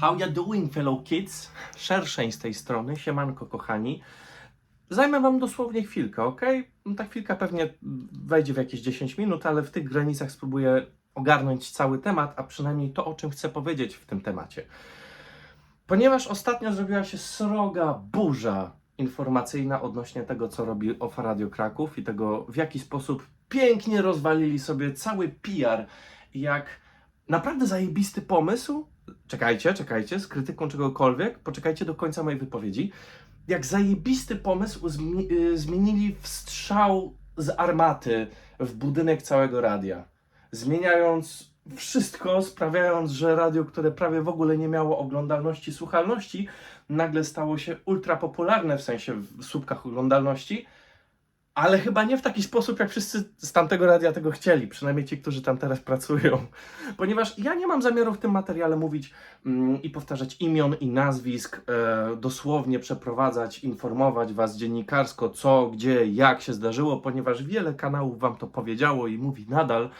How you doing, fellow kids? Szerszeń z tej strony, siemanko kochani. Zajmę wam dosłownie chwilkę, ok? Ta chwilka pewnie wejdzie w jakieś 10 minut, ale w tych granicach spróbuję ogarnąć cały temat, a przynajmniej to, o czym chcę powiedzieć w tym temacie. Ponieważ ostatnio zrobiła się sroga burza informacyjna odnośnie tego, co robi OFA Radio Kraków i tego, w jaki sposób pięknie rozwalili sobie cały PR, jak naprawdę zajebisty pomysł. Czekajcie, czekajcie, z krytyką czegokolwiek, poczekajcie do końca mojej wypowiedzi. Jak zajebisty pomysł zmi- y, zmienili strzał z armaty w budynek całego radia. Zmieniając wszystko, sprawiając, że radio, które prawie w ogóle nie miało oglądalności, słuchalności, nagle stało się ultra popularne w sensie w słupkach oglądalności, ale chyba nie w taki sposób, jak wszyscy z tamtego radia tego chcieli, przynajmniej ci, którzy tam teraz pracują. Ponieważ ja nie mam zamiaru w tym materiale mówić mm, i powtarzać imion i nazwisk, e, dosłownie przeprowadzać, informować Was dziennikarsko, co, gdzie, jak się zdarzyło, ponieważ wiele kanałów Wam to powiedziało i mówi nadal.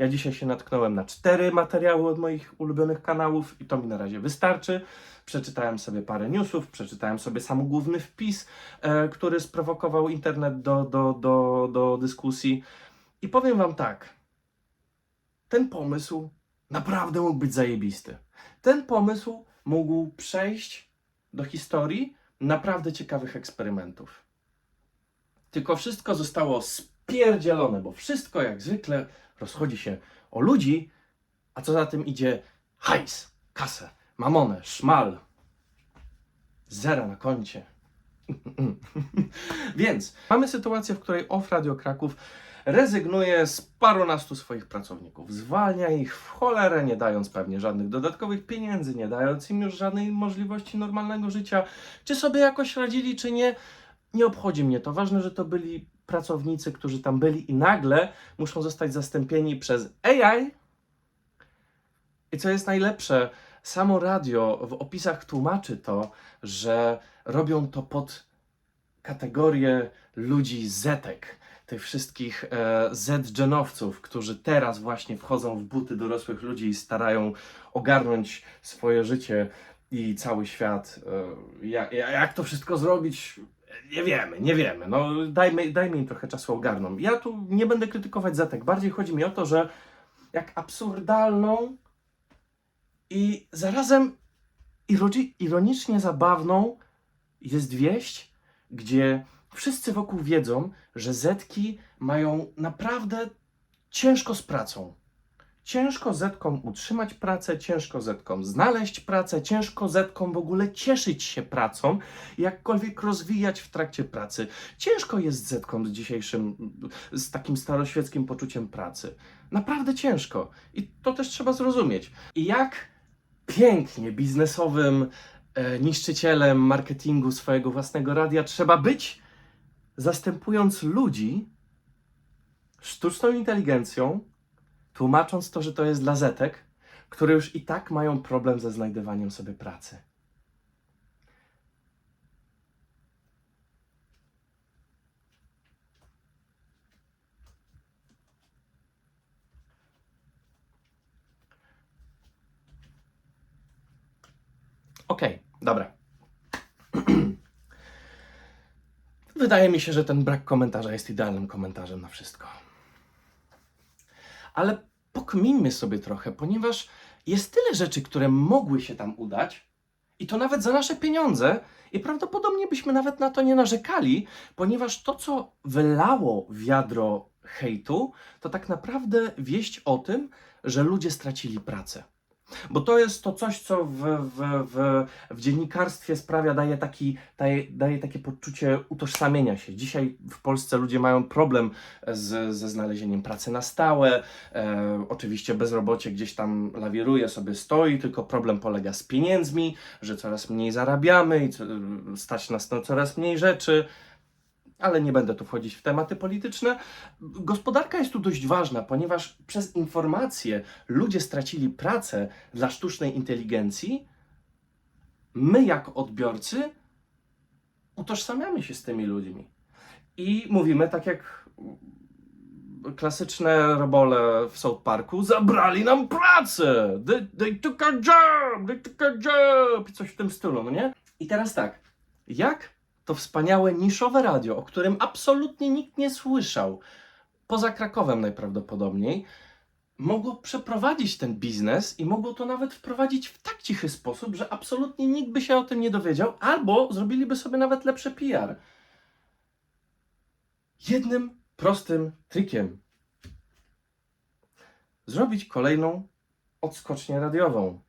Ja dzisiaj się natknąłem na cztery materiały od moich ulubionych kanałów i to mi na razie wystarczy. Przeczytałem sobie parę newsów, przeczytałem sobie sam główny wpis, e, który sprowokował internet do, do, do, do dyskusji. I powiem Wam tak. Ten pomysł naprawdę mógł być zajebisty. Ten pomysł mógł przejść do historii naprawdę ciekawych eksperymentów. Tylko wszystko zostało spierdzielone, bo wszystko jak zwykle rozchodzi się o ludzi, a co za tym idzie hajs, kasę, mamonę, szmal, zera na koncie. Więc mamy sytuację, w której OFF Radio Kraków rezygnuje z parunastu swoich pracowników. Zwalnia ich w cholerę, nie dając pewnie żadnych dodatkowych pieniędzy, nie dając im już żadnej możliwości normalnego życia. Czy sobie jakoś radzili, czy nie, nie obchodzi mnie to. Ważne, że to byli pracownicy, którzy tam byli i nagle muszą zostać zastąpieni przez AI. I co jest najlepsze, samo radio w opisach tłumaczy to, że robią to pod kategorię ludzi zetek, tych wszystkich e, Z-dżenowców, którzy teraz właśnie wchodzą w buty dorosłych ludzi i starają ogarnąć swoje życie i cały świat. E, jak, jak to wszystko zrobić? Nie wiemy, nie wiemy. No, dajmy, dajmy im trochę czasu ogarną. Ja tu nie będę krytykować zetek. Bardziej chodzi mi o to, że jak absurdalną i zarazem ironi- ironicznie zabawną jest wieść, gdzie wszyscy wokół wiedzą, że Zetki mają naprawdę ciężko z pracą. Ciężko Zetkom utrzymać pracę, ciężko Zetkom znaleźć pracę, ciężko Zetkom w ogóle cieszyć się pracą, jakkolwiek rozwijać w trakcie pracy. Ciężko jest Zetkom z dzisiejszym, z takim staroświeckim poczuciem pracy. Naprawdę ciężko. I to też trzeba zrozumieć. I jak pięknie biznesowym e, niszczycielem marketingu swojego własnego radia trzeba być, zastępując ludzi sztuczną inteligencją, tłumacząc to, że to jest dla zetek, które już i tak mają problem ze znajdywaniem sobie pracy. Okej, dobra. Wydaje mi się, że ten brak komentarza jest idealnym komentarzem na wszystko. Ale pokminmy sobie trochę, ponieważ jest tyle rzeczy, które mogły się tam udać, i to nawet za nasze pieniądze, i prawdopodobnie byśmy nawet na to nie narzekali, ponieważ to, co wylało wiadro hejtu, to tak naprawdę wieść o tym, że ludzie stracili pracę. Bo to jest to coś, co w, w, w, w dziennikarstwie sprawia, daje, taki, daje, daje takie poczucie utożsamienia się. Dzisiaj w Polsce ludzie mają problem z, ze znalezieniem pracy na stałe. E, oczywiście bezrobocie gdzieś tam lawiruje, sobie stoi, tylko problem polega z pieniędzmi, że coraz mniej zarabiamy i co, stać nas na coraz mniej rzeczy ale nie będę tu wchodzić w tematy polityczne. Gospodarka jest tu dość ważna, ponieważ przez informacje ludzie stracili pracę dla sztucznej inteligencji. My, jako odbiorcy, utożsamiamy się z tymi ludźmi. I mówimy tak jak klasyczne robole w South Parku. Zabrali nam pracę! They, they took a job! They took a job! I coś w tym stylu, no nie? I teraz tak, jak to wspaniałe niszowe radio, o którym absolutnie nikt nie słyszał, poza Krakowem najprawdopodobniej, mogło przeprowadzić ten biznes i mogło to nawet wprowadzić w tak cichy sposób, że absolutnie nikt by się o tym nie dowiedział, albo zrobiliby sobie nawet lepszy PR. Jednym prostym trikiem. Zrobić kolejną odskocznię radiową.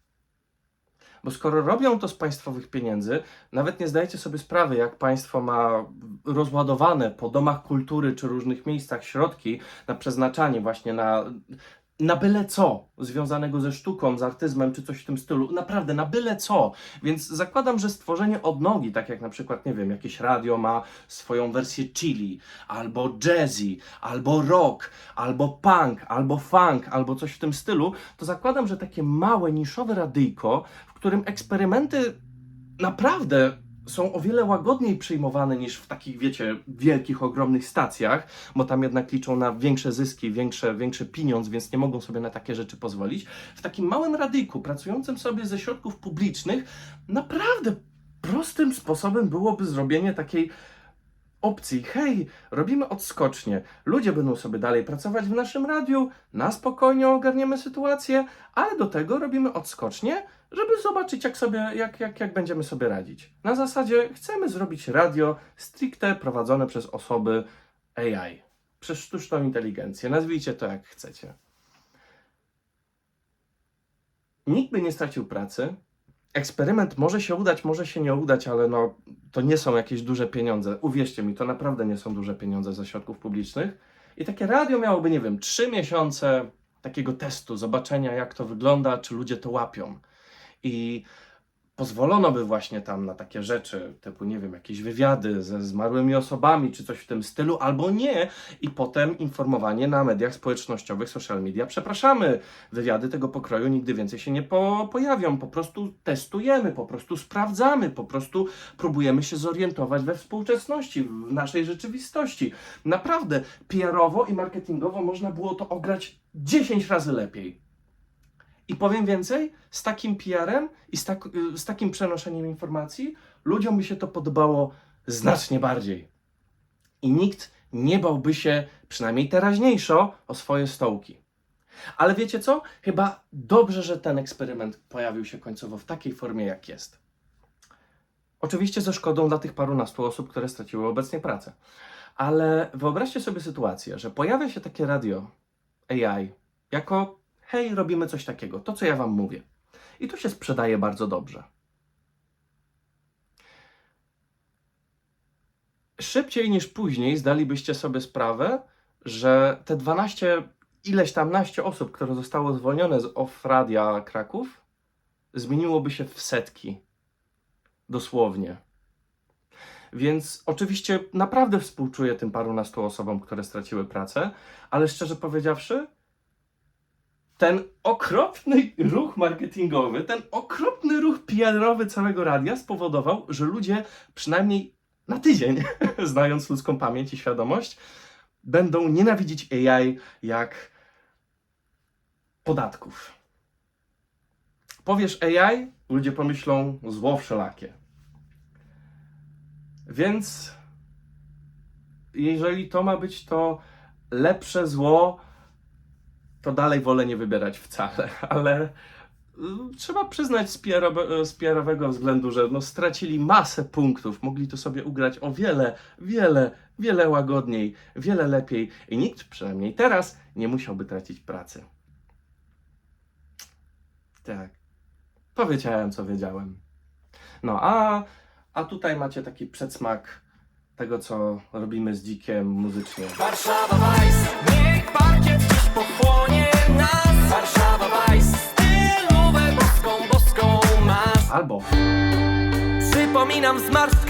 Bo skoro robią to z państwowych pieniędzy, nawet nie zdajecie sobie sprawy, jak państwo ma rozładowane po domach kultury czy różnych miejscach środki na przeznaczanie właśnie na, na byle co związanego ze sztuką, z artyzmem czy coś w tym stylu. Naprawdę, na byle co. Więc zakładam, że stworzenie odnogi, tak jak na przykład, nie wiem, jakieś radio ma swoją wersję chili, albo jazzy, albo rock, albo punk, albo funk, albo coś w tym stylu, to zakładam, że takie małe, niszowe radyjko, w którym eksperymenty naprawdę są o wiele łagodniej przyjmowane niż w takich, wiecie, wielkich, ogromnych stacjach, bo tam jednak liczą na większe zyski, większe, większy pieniądz, więc nie mogą sobie na takie rzeczy pozwolić. W takim małym radyjku, pracującym sobie ze środków publicznych, naprawdę prostym sposobem byłoby zrobienie takiej opcji. Hej, robimy odskocznie. Ludzie będą sobie dalej pracować w naszym radiu, na spokojnie ogarniemy sytuację, ale do tego robimy odskocznie, żeby zobaczyć, jak, sobie, jak, jak, jak będziemy sobie radzić. Na zasadzie chcemy zrobić radio stricte prowadzone przez osoby AI, przez sztuczną inteligencję. Nazwijcie to jak chcecie. Nikt by nie stracił pracy. Eksperyment może się udać, może się nie udać, ale no, to nie są jakieś duże pieniądze. Uwierzcie mi, to naprawdę nie są duże pieniądze ze środków publicznych. I takie radio miałoby, nie wiem, trzy miesiące takiego testu, zobaczenia jak to wygląda, czy ludzie to łapią. I pozwolono by właśnie tam na takie rzeczy, typu, nie wiem, jakieś wywiady ze zmarłymi osobami, czy coś w tym stylu, albo nie. I potem informowanie na mediach społecznościowych, social media. Przepraszamy, wywiady tego pokroju nigdy więcej się nie po pojawią. Po prostu testujemy, po prostu sprawdzamy, po prostu próbujemy się zorientować we współczesności, w naszej rzeczywistości. Naprawdę, PR-owo i marketingowo można było to ograć 10 razy lepiej. I powiem więcej, z takim PR-em i z, tak, y, z takim przenoszeniem informacji ludziom by się to podobało znacznie bardziej. I nikt nie bałby się, przynajmniej teraźniejszo, o swoje stołki. Ale wiecie co? Chyba dobrze, że ten eksperyment pojawił się końcowo w takiej formie, jak jest. Oczywiście ze szkodą dla tych parunastu osób, które straciły obecnie pracę. Ale wyobraźcie sobie sytuację, że pojawia się takie radio AI jako hej, robimy coś takiego, to co ja wam mówię. I to się sprzedaje bardzo dobrze. Szybciej niż później zdalibyście sobie sprawę, że te 12, ileś tam naście osób, które zostało zwolnione z OFF Radia Kraków, zmieniłoby się w setki. Dosłownie. Więc oczywiście naprawdę współczuję tym parunastu osobom, które straciły pracę, ale szczerze powiedziawszy, ten okropny ruch marketingowy, ten okropny ruch PR-owy całego radia spowodował, że ludzie przynajmniej na tydzień, znając ludzką pamięć i świadomość, będą nienawidzić AI jak podatków. Powiesz AI, ludzie pomyślą zło wszelakie. Więc jeżeli to ma być to lepsze zło, to dalej wolę nie wybierać wcale, ale y, trzeba przyznać z, PR z PR-owego względu, że no, stracili masę punktów, mogli to sobie ugrać o wiele, wiele, wiele łagodniej, wiele lepiej i nikt, przynajmniej teraz, nie musiałby tracić pracy. Tak. Powiedziałem, co wiedziałem. No, a, a tutaj macie taki przedsmak tego, co robimy z dzikiem muzycznie. Warszawa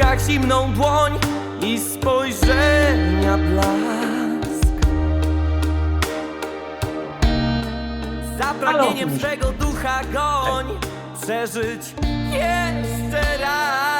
zmarszczkach zimną dłoń I spojrzenia blask. Za pragnieniem swego ducha goń. Przeżyć jeszcze raz